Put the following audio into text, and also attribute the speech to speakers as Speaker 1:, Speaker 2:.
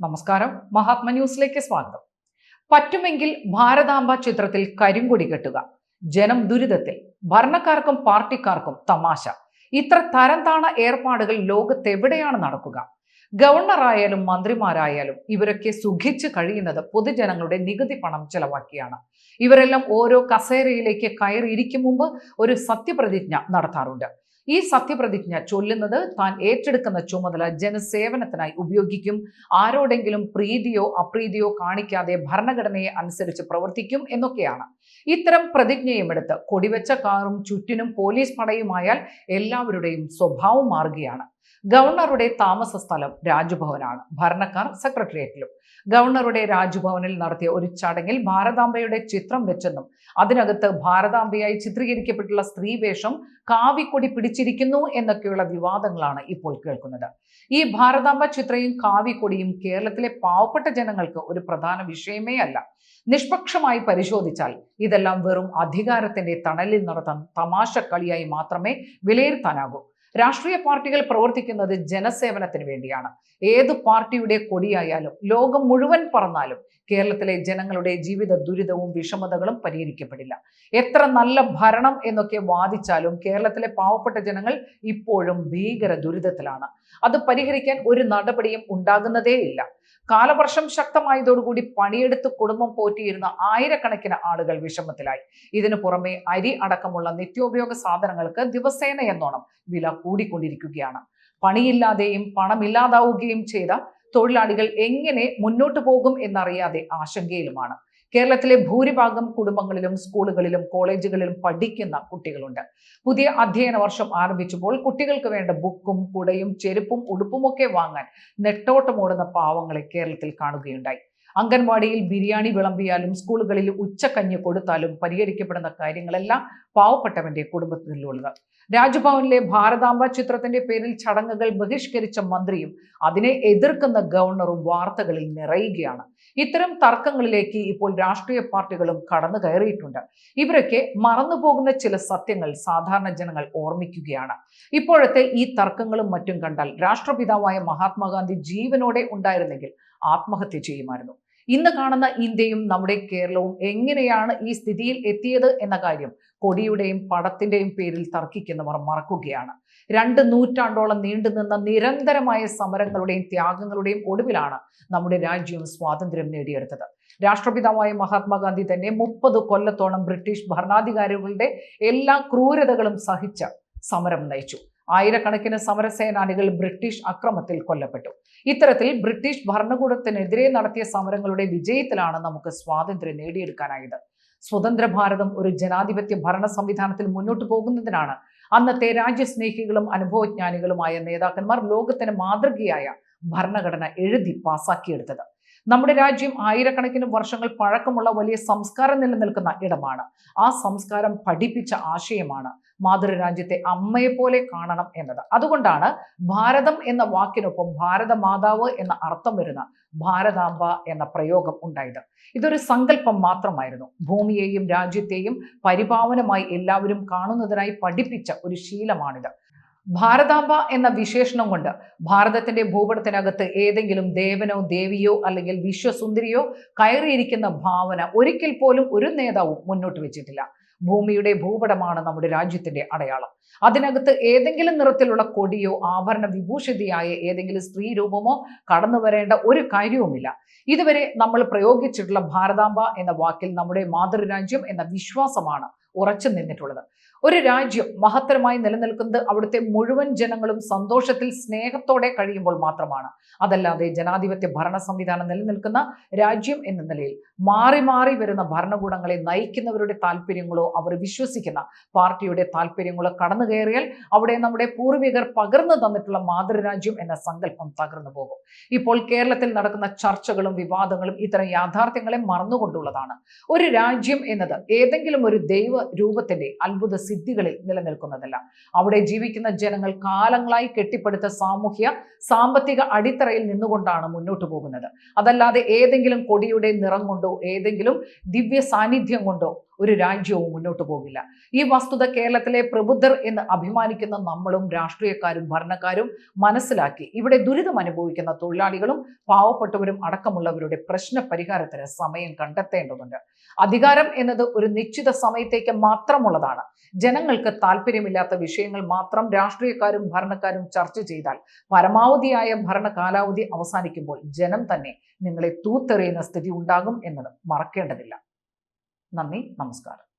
Speaker 1: നമസ്കാരം. മഹാത്മ ന്യൂസിലേക്ക് സ്വാഗതം. പറ്റുമെങ്കിൽ ഭാരതാംബ ചിത്രത്തിൽ കരിങ്കൊടി കെട്ടുക. ജനം ദുരിതത്തിൽ. ഭരണക്കാർക്കും പാർട്ടിക്കാർക്കും തമാശ. ഇത്ര തരംതാണ ഏർപ്പാടുകൾ ലോകത്തെവിടെയാണ് നടക്കുക? ഗവർണറായാലും മന്ത്രിമാരായാലും ഇവരൊക്കെ സുഖിച്ച് കഴിയുന്നത് പൊതുജനങ്ങളുടെ നികുതി പണം ചെലവാക്കിയാണ്. ഇവരെല്ലാം ഓരോ കസേരയിലേക്ക് കയറിയിരിക്കും മുമ്പ് ഒരു സത്യപ്രതിജ്ഞ നടത്താറുണ്ട്. ഈ സത്യപ്രതിജ്ഞ ചൊല്ലുന്നത് താൻ ഏറ്റെടുക്കുന്ന ചുമതല ജനസേവനത്തിനായി ഉപയോഗിക്കും. ആരോടെങ്കിലും പ്രീതിയോ അപ്രീതിയോ കാണിക്കാതെ ഭരണഘടനയെ അനുസരിച്ച് പ്രവർത്തിക്കും എന്നൊക്കെയാണ്. ഇത്തരം പ്രതിജ്ഞയും എടുത്ത് കൊടിവെച്ച കാറും ചുറ്റിനും പോലീസ് പടയുമായാൽ എല്ലാവരുടെയും സ്വഭാവം മാറുകയാണ്. ഗവർണറുടെ താമസ സ്ഥലം രാജ്ഭവനാണ്. ഭരണക്കാർ സെക്രട്ടേറിയറ്റിലും. ഗവർണറുടെ രാജ്ഭവനിൽ നടത്തിയ ഒരു ചടങ്ങിൽ ഭാരതാംബയുടെ ചിത്രം വെച്ചെന്നും അതിനകത്ത് ഭാരതാംബയായി ചിത്രീകരിക്കപ്പെട്ടുള്ള സ്ത്രീവേഷം കാവിക്കൊടി പിടിച്ചിരിക്കുന്നു എന്നൊക്കെയുള്ള വിവാദങ്ങളാണ് ഇപ്പോൾ കേൾക്കുന്നത്. ഈ ഭാരതാംബ ചിത്രയും കാവിക്കൊടിയും കേരളത്തിലെ പാവപ്പെട്ട ജനങ്ങൾക്ക് ഒരു പ്രധാന വിഷയമേ അല്ല. നിഷ്പക്ഷമായി പരിശോധിച്ചാൽ ഇതെല്ലാം വെറും അധികാരത്തിന്റെ തണലിൽ നടത്താൻ തമാശ കളിയായി മാത്രമേ വിലയിരുത്താനാകൂ. രാഷ്ട്രീയ പാർട്ടികൾ പ്രവർത്തിക്കുന്നത് ജനസേവനത്തിന് വേണ്ടിയാണ്. ഏത് പാർട്ടിയുടെ കൊടിയായാലും ലോകം മുഴുവൻ പറന്നാലും കേരളത്തിലെ ജനങ്ങളുടെ ജീവിത ദുരിതവും വിഷമതകളും പരിഹരിക്കപ്പെടില്ല. എത്ര നല്ല ഭരണം എന്നൊക്കെ വാദിച്ചാലും കേരളത്തിലെ പാവപ്പെട്ട ജനങ്ങൾ ഇപ്പോഴും ഭീകര ദുരിതത്തിലാണ്. അത് പരിഹരിക്കാൻ ഒരു നടപടിയും ഉണ്ടാകുന്നതേയില്ല കാലവർഷം ശക്തമായതോടുകൂടി പണിയെടുത്ത് കുടുംബം പോറ്റിയിരുന്ന ആയിരക്കണക്കിന് ആളുകൾ വിഷമത്തിലായി. ഇതിനു പുറമെ അരി അടക്കമുള്ള നിത്യോപയോഗ സാധനങ്ങൾക്ക് ദിവസേന എന്നോണം വില കൂടിക്കൊണ്ടിരിക്കുകയാണ്. പണിയില്ലാതെയും പണമില്ലാതാവുകയും ചെയ്ത തൊഴിലാളികൾ എങ്ങനെ മുന്നോട്ടു പോകും എന്നറിയാതെ ആശങ്കയിലുമാണ്. കേരളത്തിലെ ഭൂരിഭാഗം കുടുംബങ്ങളിലും സ്കൂളുകളിലും കോളേജുകളിലും പഠിക്കുന്ന കുട്ടികളുണ്ട്. പുതിയ അധ്യയന വർഷം ആരംഭിച്ചപ്പോൾ കുട്ടികൾക്ക് വേണ്ട ബുക്കും കുടയും ചെരുപ്പും ഉടുപ്പുമൊക്കെ വാങ്ങാൻ നെട്ടോട്ടമോടുന്ന പാവങ്ങളെ കേരളത്തിൽ കാണുകയുണ്ടായി. അംഗൻവാടിയിൽ ബിരിയാണി വിളമ്പിയാലും സ്കൂളുകളിൽ ഉച്ചക്കഞ്ഞി കൊടുത്താലും പരിഹരിക്കപ്പെടുന്ന കാര്യങ്ങളെല്ലാം പാവപ്പെട്ടവന്റെ കുടുംബത്തിലുള്ളത്. രാജ്ഭവനിലെ ഭാരതാംബ ചിത്രത്തിന്റെ പേരിൽ ചടങ്ങുകൾ ബഹിഷ്കരിച്ച മന്ത്രിയും അതിനെ എതിർക്കുന്ന ഗവർണറും വാർത്തകളിൽ നിറയുകയാണ്. ഇത്തരം തർക്കങ്ങളിലേക്ക് ഇപ്പോൾ രാഷ്ട്രീയ പാർട്ടികളും കടന്നു കയറിയിട്ടുണ്ട്. ഇവരൊക്കെ മറന്നുപോകുന്ന ചില സത്യങ്ങൾ സാധാരണ ജനങ്ങൾ ഓർമ്മിക്കുകയാണ്. ഇപ്പോഴത്തെ ഈ തർക്കങ്ങളും മറ്റും കണ്ടാൽ രാഷ്ട്രപിതാവായ മഹാത്മാഗാന്ധി ജീവനോടെ ഉണ്ടായിരുന്നെങ്കിൽ ആത്മഹത്യ ചെയ്യുമായിരുന്നു. ഇന്ന് കാണുന്ന ഇന്ത്യയും നമ്മുടെ കേരളവും എങ്ങനെയാണ് ഈ സ്ഥിതിയിൽ എത്തിയത് എന്ന കാര്യം കൊടിയുടെയും പടത്തിന്റെയും പേരിൽ തർക്കിക്കുന്നവർ മറക്കുകയാണ്. രണ്ട് നൂറ്റാണ്ടോളം നീണ്ടുനിന്ന നിരന്തരമായ സമരങ്ങളുടെയും ത്യാഗങ്ങളുടെയും ഒടുവിലാണ് നമ്മുടെ രാജ്യം സ്വാതന്ത്ര്യം നേടിയെടുത്തത്. രാഷ്ട്രപിതാവായ മഹാത്മാഗാന്ധി തന്നെ മുപ്പത് കൊല്ലത്തോളം ബ്രിട്ടീഷ് ഭരണാധികാരികളുടെ എല്ലാ ക്രൂരതകളും സഹിച്ച് സമരം നയിച്ചു. ആയിരക്കണക്കിന് സമരസേനാനികൾ ബ്രിട്ടീഷ് അക്രമത്തിൽ കൊല്ലപ്പെട്ടു. ഇത്തരത്തിൽ ബ്രിട്ടീഷ് ഭരണകൂടത്തിനെതിരെ നടത്തിയ സമരങ്ങളുടെ വിജയത്തിലാണ് നമുക്ക് സ്വാതന്ത്ര്യം നേടിയെടുക്കാനായത്. സ്വതന്ത്ര ഭാരതം ഒരു ജനാധിപത്യ ഭരണ സംവിധാനത്തിൽ മുന്നോട്ട് പോകുന്നതിനാണ് അന്നത്തെ രാജ്യസ്നേഹികളും അനുഭവജ്ഞാനികളുമായ നേതാക്കന്മാർ ലോകത്തിന് മാതൃകയായ ഭരണഘടന എഴുതി പാസാക്കിയെടുത്തത്. നമ്മുടെ രാജ്യം ആയിരക്കണക്കിന് വർഷങ്ങൾ പഴക്കമുള്ള വലിയ സംസ്കാരം നിലനിൽക്കുന്ന ഇടമാണ്. ആ സംസ്കാരം പഠിപ്പിച്ച ആശയമാണ് മാതൃരാജ്യത്തെ അമ്മയെപ്പോലെ കാണണം എന്നത്. അതുകൊണ്ടാണ് ഭാരതം എന്ന വാക്കിനൊപ്പം ഭാരത മാതാവ് എന്ന അർത്ഥം വരുന്ന ഭാരതാംബ എന്ന പ്രയോഗം ഉണ്ടായത്. ഇതൊരു സങ്കല്പം മാത്രമായിരുന്നു. ഭൂമിയെയും രാജ്യത്തെയും പരിപാവനമായി എല്ലാവരും കാണുന്നതിനായി പഠിപ്പിച്ച ഒരു ശീലമാണിത്. ഭാരതാംബ എന്ന വിശേഷണം കൊണ്ട് ഭാരതത്തിന്റെ ഭൂപടത്തിനകത്ത് ഏതെങ്കിലും ദേവനോ ദേവിയോ അല്ലെങ്കിൽ വിശ്വസുന്ദരിയോ കയറിയിരിക്കുന്ന ഭാവന ഒരിക്കൽ പോലും ഒരു നേതാവും മുന്നോട്ട് വെച്ചിട്ടില്ല. ഭൂമിയുടെ ഭൂപടമാണ് നമ്മുടെ രാജ്യത്തിന്റെ അടയാളം. അതിനകത്ത് ഏതെങ്കിലും നിറത്തിലുള്ള കൊടിയോ ആഭരണ വിഭൂഷിതയായ ഏതെങ്കിലും സ്ത്രീ രൂപമോ കടന്നു വരേണ്ട ഒരു കാര്യവുമില്ല. ഇതുവരെ നമ്മൾ പ്രയോഗിച്ചിട്ടുള്ള ഭാരതാംബ എന്ന വാക്കിൽ നമ്മുടെ മാതൃരാജ്യം എന്ന വിശ്വാസമാണ് ഉറച്ചു നിന്നിട്ടുള്ളത്. ഒരു രാജ്യം മഹത്തരമായി നിലനിൽക്കുന്നത് അവിടുത്തെ മുഴുവൻ ജനങ്ങളും സന്തോഷത്തിൽ സ്നേഹത്തോടെ കഴിയുമ്പോൾ മാത്രമാണ്. അതല്ലാതെ ജനാധിപത്യ ഭരണ സംവിധാനം നിലനിൽക്കുന്ന രാജ്യം എന്ന നിലയിൽ മാറി മാറി വരുന്ന ഭരണകൂടങ്ങളെ നയിക്കുന്നവരുടെ താല്പര്യങ്ങളോ അവർ വിശ്വസിക്കുന്ന പാർട്ടിയുടെ താല്പര്യങ്ങളോ കടന്നു കയറിയാൽ അവിടെ നമ്മുടെ പൂർവികർ പകർന്നു തന്നിട്ടുള്ള മാതൃരാജ്യം എന്ന സങ്കല്പം തകർന്നു പോകും. ഇപ്പോൾ കേരളത്തിൽ നടക്കുന്ന ചർച്ചകളും വിവാദങ്ങളും ഇത്തരം യാഥാർത്ഥ്യങ്ങളെ മറന്നുകൊണ്ടുള്ളതാണ്. ഒരു രാജ്യം എന്നത് ഏതെങ്കിലും ഒരു ദൈവ രൂപത്തിന്റെ അത്ഭുത സിദ്ധികളിൽ നിലനിൽക്കുന്നതല്ല. അവിടെ ജീവിക്കുന്ന ജനങ്ങൾ കാലങ്ങളായി കെട്ടിപ്പടുത്ത സാമൂഹ്യ സാമ്പത്തിക അടിത്തറയിൽ നിന്നുകൊണ്ടാണ് മുന്നോട്ട് പോകുന്നത്. അതല്ലാതെ ഏതെങ്കിലും കൊടിയുടെ നിറം കൊണ്ടോ ഏതെങ്കിലും ദിവ്യ സാന്നിധ്യം കൊണ്ടോ ഒരു രാജ്യവും മുന്നോട്ട് പോകില്ല. ഈ വസ്തുത കേരളത്തിലെ പ്രബുദ്ധർ എന്ന് അഭിമാനിക്കുന്ന നമ്മളും രാഷ്ട്രീയക്കാരും ഭരണക്കാരും മനസ്സിലാക്കി ഇവിടെ ദുരിതം അനുഭവിക്കുന്ന തൊഴിലാളികളും പാവപ്പെട്ടവരും അടക്കമുള്ളവരുടെ പ്രശ്ന പരിഹാരത്തിന് സമയം കണ്ടെത്തേണ്ടതുണ്ട്. അധികാരം എന്നത് ഒരു നിശ്ചിത സമയത്തേക്ക് മാത്രമുള്ളതാണ്. ജനങ്ങൾക്ക് താല്പര്യമില്ലാത്ത വിഷയങ്ങൾ മാത്രം രാഷ്ട്രീയക്കാരും ഭരണക്കാരും ചർച്ച ചെയ്താൽ പരമാവധിയായ ഭരണ കാലാവധി അവസാനിക്കുമ്പോൾ ജനം തന്നെ നിങ്ങളെ തൂത്തെറിയുന്ന സ്ഥിതി ഉണ്ടാകും എന്നത് മറക്കേണ്ടതില്ല. നന്ദി നമസ്കാരം.